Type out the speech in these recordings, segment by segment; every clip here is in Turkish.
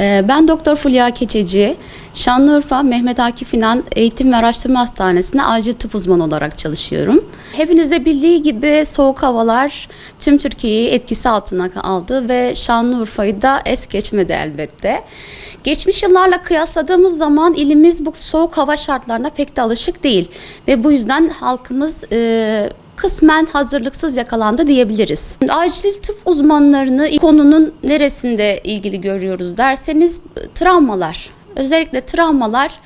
Ee, Ben Doktor Fulya Keçeci, Şanlıurfa Mehmet Akif İnan Eğitim ve Araştırma Hastanesi'nde acil tıp uzmanı olarak çalışıyorum. Hepinizde bildiği gibi soğuk havalar tüm Türkiye'yi etkisi altına aldı ve Şanlıurfa'yı da es geçmedi elbette. Geçmiş yıllarla kıyasladığımız zaman ilimiz bu soğuk hava şartlarına pek de alışık değil ve bu yüzden halkımız e, kısmen hazırlıksız yakalandı diyebiliriz. Acil tıp uzmanlarını konunun neresinde ilgili görüyoruz derseniz travmalar. Özellikle travmalar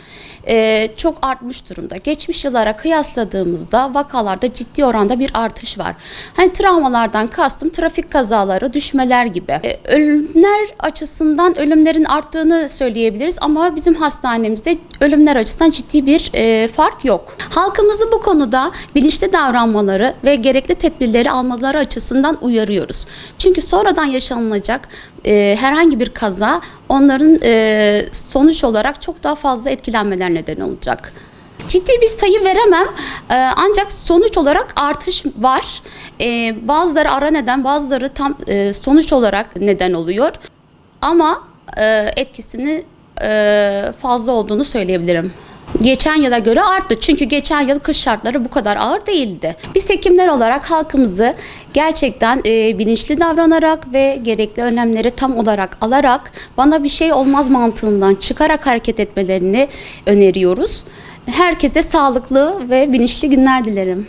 e, çok artmış durumda. Geçmiş yıllara kıyasladığımızda vakalarda ciddi oranda bir artış var. Hani travmalardan kastım trafik kazaları, düşmeler gibi. E, ölümler açısından ölümlerin arttığını söyleyebiliriz ama bizim hastanemizde ölümler açısından ciddi bir e, fark yok. Halkımızı bu konuda bilinçli davranmaları ve gerekli tedbirleri almaları açısından uyarıyoruz. Çünkü sonradan yaşanılacak e, herhangi bir kaza onların e, sonuç olarak çok daha fazla etkilenmeler neden olacak. Ciddi bir sayı veremem e, ancak sonuç olarak artış var. E, bazıları ara neden bazıları tam e, sonuç olarak neden oluyor ama e, etkisini e, fazla olduğunu söyleyebilirim. Geçen yıla göre arttı. Çünkü geçen yıl kış şartları bu kadar ağır değildi. Biz hekimler olarak halkımızı gerçekten e, bilinçli davranarak ve gerekli önlemleri tam olarak alarak bana bir şey olmaz mantığından çıkarak hareket etmelerini öneriyoruz. Herkese sağlıklı ve bilinçli günler dilerim.